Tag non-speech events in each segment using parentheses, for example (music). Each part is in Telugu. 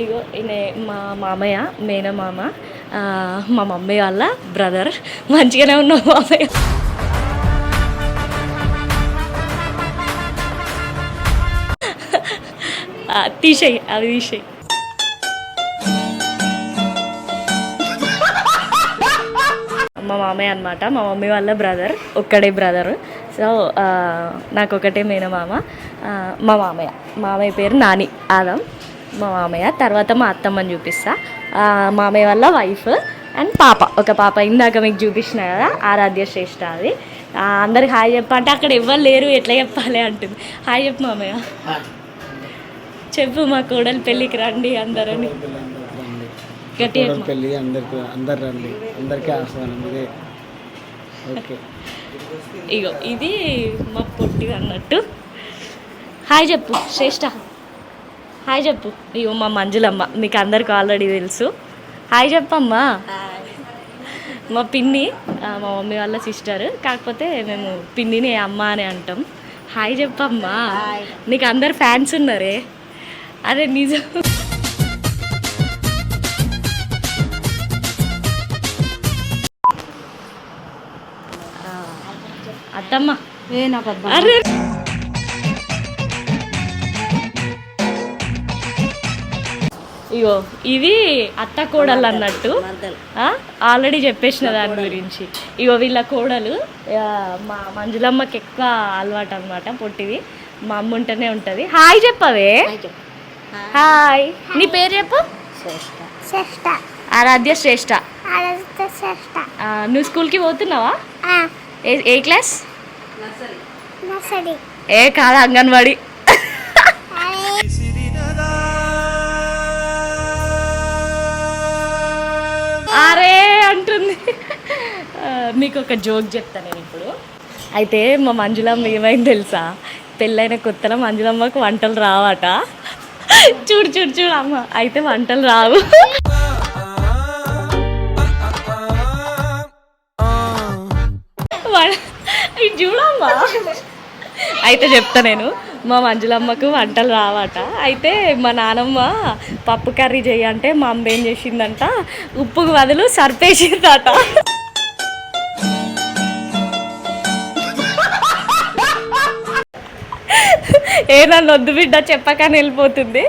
ఇగో ఈయన మా మామయ్య మేనమామ మామ మా మమ్మీ వాళ్ళ బ్రదర్. మంచిగానే ఉన్నావు మామయ్య. తీసేయి అది తీసేయి. మా మామయ్య అనమాట మా మమ్మీ వాళ్ళ బ్రదర్ ఒక్కడే బ్రదర్. సో ఆ, నాకు ఒకటే మేనమామ మా మామయ్య. మామయ్య పేరు నాని ఆదం. మా మామయ్య. తర్వాత మా అత్తమ్మని చూపిస్తా. మామయ్య వాళ్ళ వైఫ్ అండ్ పాప. ఒక పాప ఇందాక మీకు చూపించిన కదా ఆరాధ్య శ్రేష్ఠ అది. అందరికి హాయ్ చెప్పంటే అక్కడ ఎవ్వరు లేరు ఎట్లా చెప్పాలి అంటుంది. హాయ్ చెప్పు మామయ్య. చెప్పు మా కోడలు పెళ్ళికి రండి అందరని. పెళ్ళి అందరికి అందరు రండి. అందరికీ ఆహ్వానం. ఇదే. ఓకే. ఇగో ఇది మా పొట్టి అన్నట్టు. హాయ్ చెప్పు శ్రేష్ఠ హాయ్ చెప్పు. ఇగో మా మంజులమ్మ మీకు అందరికి ఆల్రెడీ తెలుసు. హాయ్ చెప్పమ్మా. మా పిన్ని మా మమ్మీ వాళ్ళ సిస్టర్ కాకపోతే మేము పిన్నిని అమ్మ అని అంటాం. హాయ్ చెప్పమ్మా. నీకు అందరు ఫ్యాన్స్ ఉన్నారే. అరే నిజం. అత్తమ్మ అరే. ఇగో ఇది అత్త కోడలు అన్నట్టు. ఆల్రెడీ చెప్పేసిన దాని గురించి. ఇగో వీళ్ళ కోడలు మా మంజులమ్మకి ఎక్కువ అలవాటు అనమాట పొట్టిది. మా అమ్మ ఉంటేనే ఉంటుంది. హాయ్ చెప్పవే. హాయ్ నీ పేరు చెప్పు? శ్రేష్ట. ఆరాధ్య శ్రేష్ఠ శ్రేష్ట. నువ్వు స్కూల్కి పోతున్నావా? ఏ ఏ క్లాస్? ఏ కాదు అంగన్వాడి. అరే అంటుంది. మీకు ఒక జోక్ చెప్తా నేను ఇప్పుడు. అయితే మా మంజులమ్మ ఏమైంది తెలుసా? పెళ్ళైన కొత్తలో మంజులమ్మకు వంటలు రావట. చూడు చూడు చూడు అమ్మ. అయితే వంటలు రావు. చూడమ్మా. అయితే చెప్తా నేను మా మంజులమ్మకు వంటలు రావట. అయితే మా నానమ్మ పప్పు కర్రీ చేయంటే మా అమ్మ ఏం చేసిందంట ఉప్పుకు బదులు సర్పేసిందట. ఏ నన్ను వద్దు బిడ్డ చెప్పకని వెళ్ళిపోతుంది.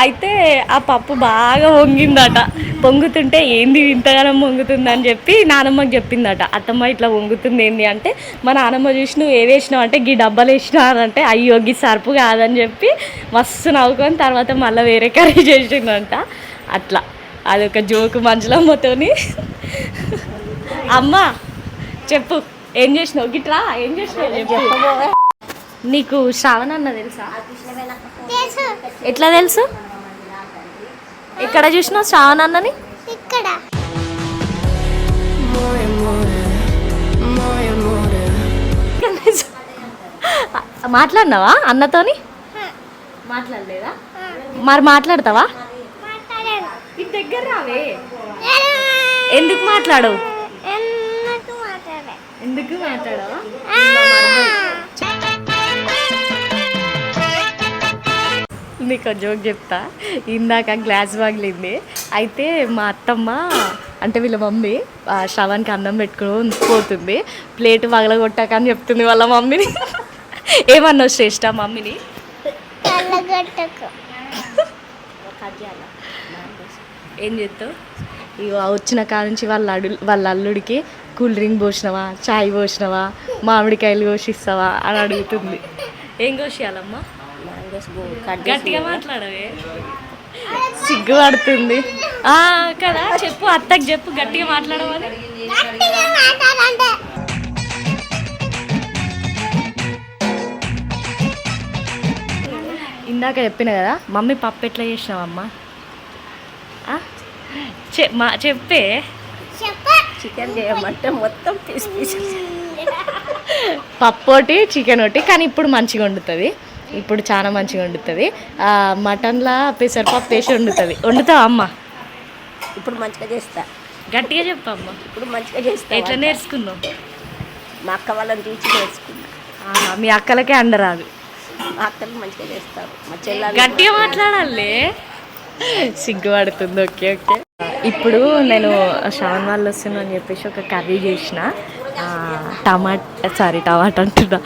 అయితే ఆ పప్పు బాగా వంగిందట. పొంగుతుంటే ఏంది ఇంతగానం పొంగుతుంది అని చెప్పి నానమ్మకి చెప్పిందట. అత్తమ్మ ఇట్లా పొంగుతుంది ఏంది అంటే మా నానమ్మ చూసి నువ్వు ఏ వేసినావు అంటే గీ డబ్బాలు వేసినా అని అంటే అయ్యో గీ సరుపు కాదని చెప్పి మస్తు నవ్వుకొని తర్వాత మళ్ళీ వేరే కర్రీ చేసిందంట. అట్లా. అదొక జోకు మంచులమ్మతోని అమ్మ చెప్పు. ఏం చేసినావు? గిట్రా ఏం చేసినావు? చెప్పు. నీకు శ్రావణ అన్న తెలుసు ఎట్లా తెలుసు? ఎక్కడ చూసినావు శ్రావణ అన్నని? ఇక్కడ. మాట్లాడినావా అన్నతోని? మాట్లాడలేదా? మరి మాట్లాడతావా? ఇది దగ్గర రావే. ఎందుకు మాట్లాడవు? ఎందుకు మాట్లాడా ఎందుకు మాట్లాడవా? నీకు ఒక జోక్ చెప్తా. ఇందాక గ్లాస్ పగిలింది అయితే మా అత్తమ్మ అంటే వీళ్ళ మమ్మీ ఆ శ్రవణ్కి అన్నం పెట్టుకుని పోతుంది. ప్లేట్ పగలగొట్టాక అని చెప్తుంది వాళ్ళ మమ్మీని. ఏమన్నావు శ్రేష్ఠ మమ్మీని? ఏం చేస్తావు? ఆ వచ్చిన కాడ నుంచి వాళ్ళ అడు వాళ్ళ అల్లుడికి కూల్ డ్రింక్ పోసినవా? చాయ్ పోసినవా? మామిడికాయలు కోసిస్తావా? అని అడుగుతుంది. ఏం కోసియాలమ్మా? గట్టిగా మాట్లాడవే. సిగ్గుపడుతుంది. ఆ, కదా చెప్పు అత్తకి చెప్పు గట్టిగా మాట్లాడమని మాట్లాడంటే ఇందాక చెప్పిన కదా మమ్మీ పప్పు ఎట్లా చేసినావమ్మా? ఆ? చె మా చెప్పే. చెప్ప. చికెన్ చేయమంటే మొత్తం పీస్ పీస్ పప్పు ఒకటి చికెన్ ఒకటి కానీ ఇప్పుడు మంచిగా వండుతుంది. ఇప్పుడు చాలా మంచిగా వండుతుంది. మటన్లా పెసరపప్పు వేసి వండుతుంది. వండుతావా అమ్మ? ఇప్పుడు మంచిగా చేస్తా. గట్టిగా చెప్పమ్మా ఇప్పుడు మంచిగా చేస్తా ఎట్లా. నేర్చుకున్నావు? మా అక్క వాళ్ళని చూసి నేర్చుకున్నా. మీ అక్కలకే అండరాదు. మా అత్తలు మంచిగా చేస్తారు. మా చెల్లెలు గట్టిగా మాట్లాడాలి. సిగ్గుపడుతుంది ఓకే ఓకే. ఇప్పుడు నేను శ్రావణ్ వాళ్ళు వస్తుందని చెప్పేసి ఒక కర్రీ చేసిన. టమాట్ సారీ టమాటా అంటున్నా.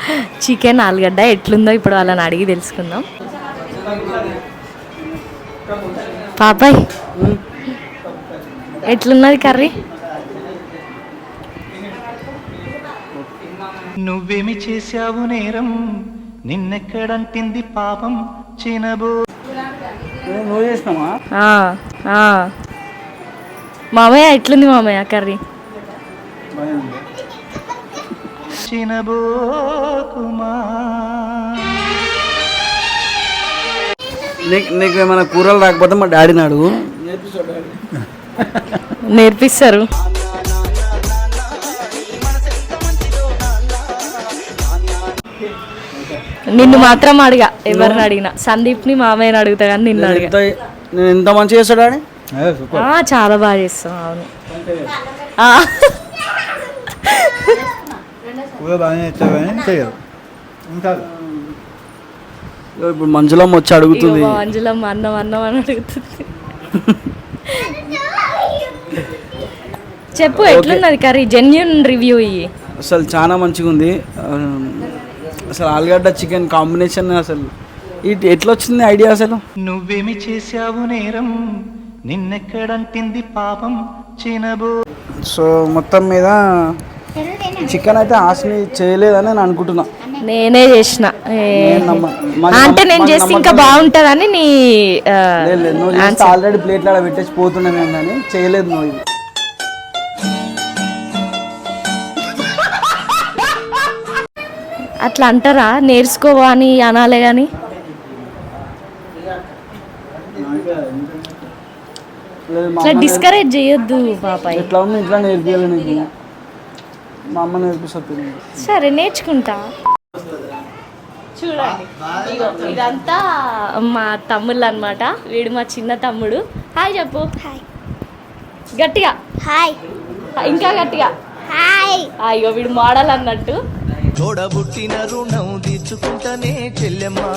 చికెన్ ఆలుగడ్డ ఎట్లుందో ఇప్పుడు వాళ్ళని అడిగి తెలుసుకుందాం. పాపాయ్ ఎట్లున్నది కర్రీ? నువ్వేమి చేశావు నేరం? నిన్నెక్కడంటింది పాపం? చినబో నువ్వు చేసినావా. మామయ్య ఎట్లుంది మామయ్య కర్రీ? చినబోకుమా నీకు నీకు ఏమైనా కూరలు రాకపోతే మా డాడీని అడుగు నేర్పిస్తారు. నిన్ను మాత్రం అడిగా ఎవరిని అడిగినా. సందీప్ని మామయ్యని అడుగుతా కానీ నిన్ను అడిగా. ఎంత నేను ఎంత మంచిగా చేస్తాడు డాడీ? ఆ, చాలా బాగా చేస్తాం అవును. బాగానే ఇచ్చావు కానీ ఇంకా? ఇప్పుడు మంజులమ్మ వచ్చి అడుగుతుంది. ఇగో అంజలమ్మ అన్నం అన్నం అని అడుగుతుంది. చెప్పు ఎట్లున్నది కర్రీ? జెన్యున్ రివ్యూ ఇయ్యి. అసలు చాలా మంచిగా ఉంది. ఆ, అసలు ఆలుగడ్డ చికెన్ కాంబినేషన్ అసలు. ఇటు ఎట్లా వచ్చింది ఐడియా అసలు? నువ్వేమి చేశావు నేరం? నిన్నెక్కడంటింది పాపం? చినబో సో మొత్తం మీద చికెన్ అయితే ఆశని చేయలేదని నేను అనుకుంటున్నా. నేనే చేసిన. అంటే నేను మాకు ఇంకా బాగుంటుందని నీ ఆల్రెడీ ప్లేట్లు ఆడ పెట్టేసి పోతున్నాం కానీ చేయలేదు నువ్వు ఇది. అట్లా అంటారా? నేర్చుకోవా అని అనాలే కానీ ఇట్లా డిస్కరేజ్ చేయొద్దు ఉంది ఇట్లా నేర్పియాలి నీకు. మా అమ్మ నేర్పిస్తుంది సరే నేర్చుకుంటా. చూడండి. ఇగో ఇదంతా మా తమ్ముళ్ళు అనమాట వీడు మా చిన్న తమ్ముడు. హాయ్ చెప్పు. హాయ్. గట్టిగా. హాయ్. ఇంకా గట్టిగా. హాయ్. ఆ, ఇగో వీడు మోడల్ అన్నట్టు. తోడబుట్టిన రుణం తీర్చుకుంటనే చెల్లెమ్మా.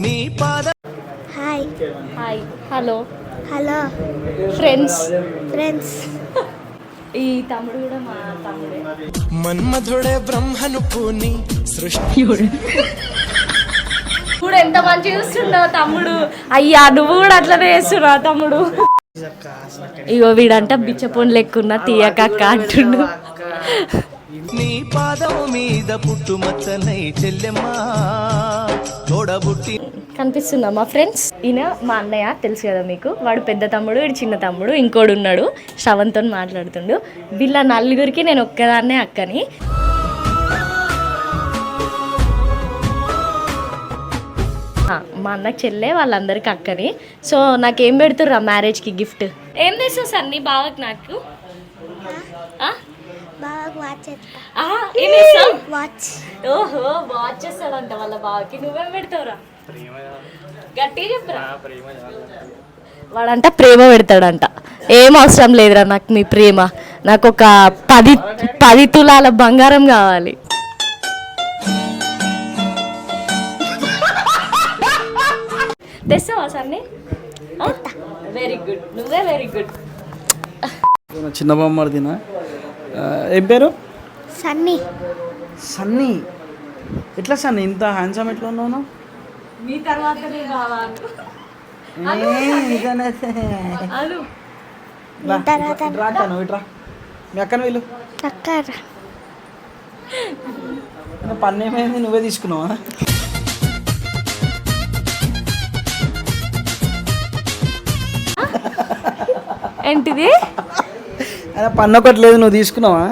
నీ పాద hi. Hi. Hello. Hello. Friends friends ఈ తమ్ముడు కూడా మా తమ్ముడే. మన్మధుడే బ్రహ్మను పూని సృష్టి ఇప్పుడు ఎంత మంచిగా చూస్తున్నావు తమ్ముడు. అయ్యా నువ్వు కూడా అట్లనే చేస్తున్నావు తమ్ముడు. ఇగో వీడంట బిచ్చపోన్ లెక్కున్న తీయకక్క అంటుండు. నీ పాదం మీద పుట్టుమచ్చనై చెల్లెమ్మా. తోడబుట్టి కనిపిస్తుందా మా ఫ్రెండ్స్? ఈయన మా అన్నయ్య తెలుసు కదా మీకు. వాడు పెద్ద తమ్ముడు వీడు చిన్న తమ్ముడు ఇంకోడు ఉన్నాడు శ్రవంతో మాట్లాడుతుండు. వీళ్ళ నలుగురికి నేను ఒక్కదాన్నే అక్కని. మా అన్నకి చెల్లె వాళ్ళందరికి అక్కని. సో నాకేం పెడుతుర్రా మ్యారేజ్కి గిఫ్ట్? ఏం తెస్తావు సన్ని బావకి నాకు? వాచ్ వాచ్ ఓహో వాచ్ చేస్తాడంట వాళ్ళ బావకి. నువ్వేం పెడతావురా? గట్టిగా చెప్పురా. వాడంట ప్రేమ పెడతాడంట. ఏం అవసరం లేదురా నాకు మీ ప్రేమ. నాకు ఒక పది పది తులాల బంగారం కావాలి. తెస్తావా సన్ని వెరీ గుడ్ నువ్వే వెరీ గుడ్ చిన్న బొమ్మడిదినా ఏం పేరు? సన్నీ. సన్నీ. ఎట్లా సన్నీ? ఇంత హ్యాండ్సమ్ ఎట్లా ఉన్నావు నువ్వు? మీ తర్వాత ఇటు రా అక్క, నువ్వు ఇటు రా. మీ అక్కను వీళ్ళు. అక్కడ పన్ను ఏమైంది? నువ్వే తీసుకున్నావా? ఏంటిది? పన్ను ఒకటి లేదు నువ్వు తీసుకున్నావా?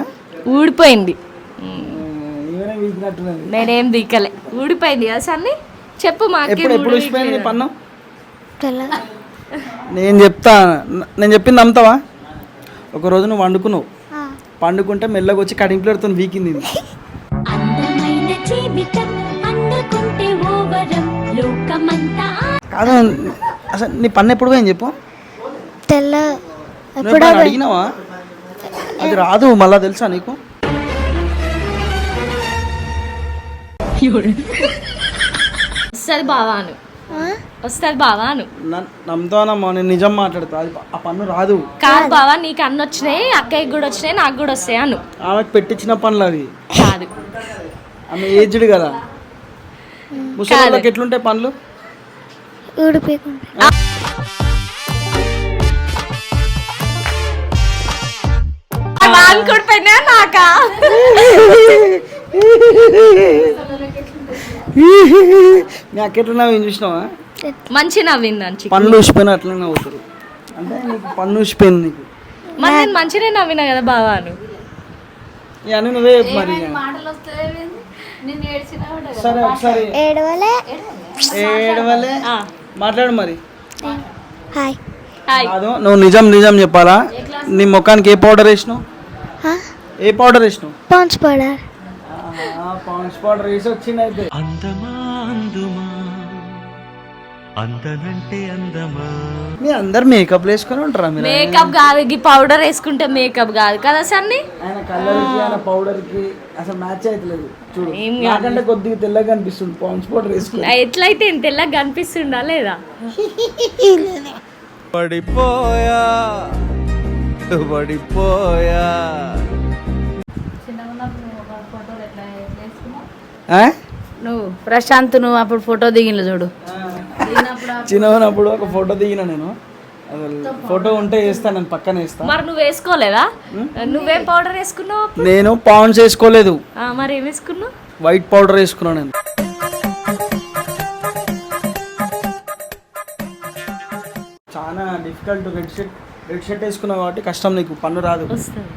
ఊడిపోయింది. నేనేం దిక్కలే ఊడిపోయింది కదా సన్ని? చెప్పు మాకే ఎప్పుడు పన్ను? తెల్ల నేను చెప్తా నేను చెప్పింది నమ్ముతావా? ఒకరోజు నువ్వు వండుకున్నావు. పండుకుంటే మెల్లగా వచ్చి కటింగ్ ప్లేట్తో వీకింది కాదు అసలు నీ పన్ను ఎప్పుడు పోయింది చెప్పు? తెల్ల అడిగినావా? అది రాదు మళ్ళా తెలుసా నీకు? వస్తుంది బావా అను. ఆ? వస్తుంది బావా అను. నన్- నమ్ముతానమ్మా నేను నిజం మాట్లాడతా. అది ఆ పన్ను రాదు. కాదు బావా నీకు అన్ని వచ్చినాయి అక్కయ్యకి కూడా వచ్చినాయి నాకు కూడా వస్తాయి అను. ఆమెకు పెట్టించిన పనులు అవి. కాదు. ఆమె ఏజ్డ్ కదా. ముసలిళ్ళకి ఎట్లుంటాయి పనులు? ఊడిపోకుండా అనుకుంటు పోయినా నాకా? ఎట్లున్నావు ఏం చూసినావా? మంచి నవ్వింది పనులు ఊసిపోయిన అట్లనే నవ్వుతారు. అంటే నీకు పన్ను ఊసిపోయింది నీకు. మరి నేను మంచిగా నవ్వినా కదా బావా అను నువ్వే చెప్పు మరి. సరే ఒకసారి. ఏడవలే. ఏడవలే. ఆ, మాట్లాడు మరి. హాయ్. కాదు నువ్వు నిజం నిజం చెప్పాలా? నీ ముఖానికి ఏ పౌడర్ వేసినావు? ఏ పౌడర్ వేసినావు? Pond's powder. పాన్స్ పౌడర్ వేసి వచ్చింది అయితే అందమా అందుమా? అందనంటే అందమా? మీ అందరు మేకప్ వేసుకొని ఉంటారా మీరు? మేకప్ కాదు ఈ పౌడర్ వేసుకుంటే మేకప్ కాదు కదా సన్ని? ఆయన కలర్కి ఆయన పౌడర్కి అసలు మ్యాచ్ అవుతలేదు చూడు. నాకంటే కొద్దిగా తెల్లగా కనిపిస్తుంది పాన్స్ పౌడర్ వేసుకుని. ఎట్లయితే ఇంత తెల్లగా కనిపిస్తుందా లేదా? (laughs) పడిపోయా పడిపోయా. నువ్వు ప్రశాంత్ నువ్వు అప్పుడు ఫోటో దిగిన చూడు. చిన్నప్పుడు ఒక ఫోటో దిగిన నేను. ఫోటో ఉంటే వేస్తాను నేను పక్కన వేస్తా. మరి నువ్వు వేసుకోలేదా? నువ్వేం పౌడర్ వేసుకున్నావు నేను పాన్స్ వేసుకోలేదు. ఆ, మరి ఏం వేసుకున్నావు? వైట్ పౌడర్ వేసుకున్నాను నేను. చాలా difficult red shirt red shirt వేసుకున్నావు కాబట్టి కష్టం నీకు పన్ను రాదు. వస్తుంది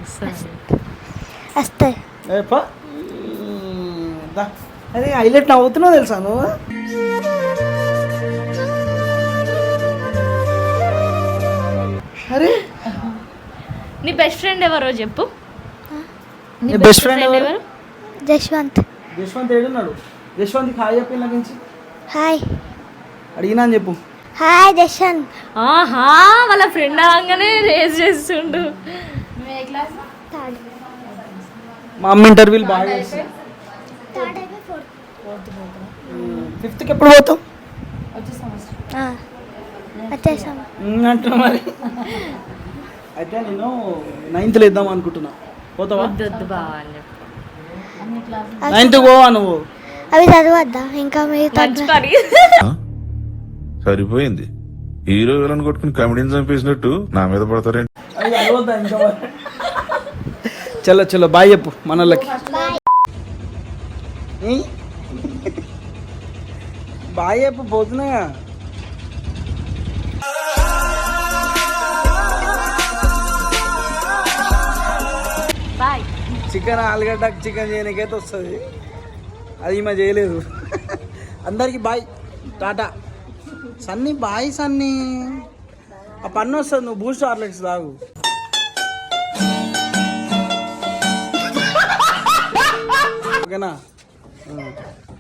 వస్తుంది. దా. అరే హైలైట్ నవ్వుతున్నావు తెలుసా నువ్వు? అరే నీ బెస్ట్ ఫ్రెండ్ ఎవరో చెప్పు. నీ బెస్ట్ ఫ్రెండ్ ఎవరు? జశ్వంత్. యశ్వంత్ ఏడున్నాడు? యశ్వంత్ హాయ్ చెప్పి నా నుంచి. హాయ్ అడిగినా అని చెప్పు. హాయ్ జశ్వంత్. ఆహా వాళ్ళ ఫ్రెండ్ అవగానే రేస్ చేస్తుండు. మా అమ్మ ఇంటర్వ్యూలు బాగా చేస్తాయి ఫిఫ్త్కి ఎప్పుడు ఉమ్, అంటున్నా మరి. అయితే నేను నైన్త్లో ఇద్దాం అనుకుంటున్నా. పోతావా? వద్దు వద్దు బావా అని చెప్పు. నైన్త్ పోవా నువ్వు? అవి చదవద్దా? ఇంకా సరిపోయింది. హీరో విలన్ కొట్టుకుని కమెడీని చంపేసినట్టు నా మీద పడతారేంటి? అది అడగొద్దా ఇంకా మరి? చలో చలో బాయ్ చెప్పు మనోళ్ళకి. చెప్పు పోతున్నా. చికెన్ ఆలుగడ్డ చికెన్ చేయడానికైతే వస్తుంది. అది ఈమె చేయలేదు. అందరికి bye. Tata. Sunny bye Sunny. ఆ పన్ను వస్తుంది నువ్వు బూస్ట్ హార్లిక్స్ తాగు. ఓకేనా? 嗯。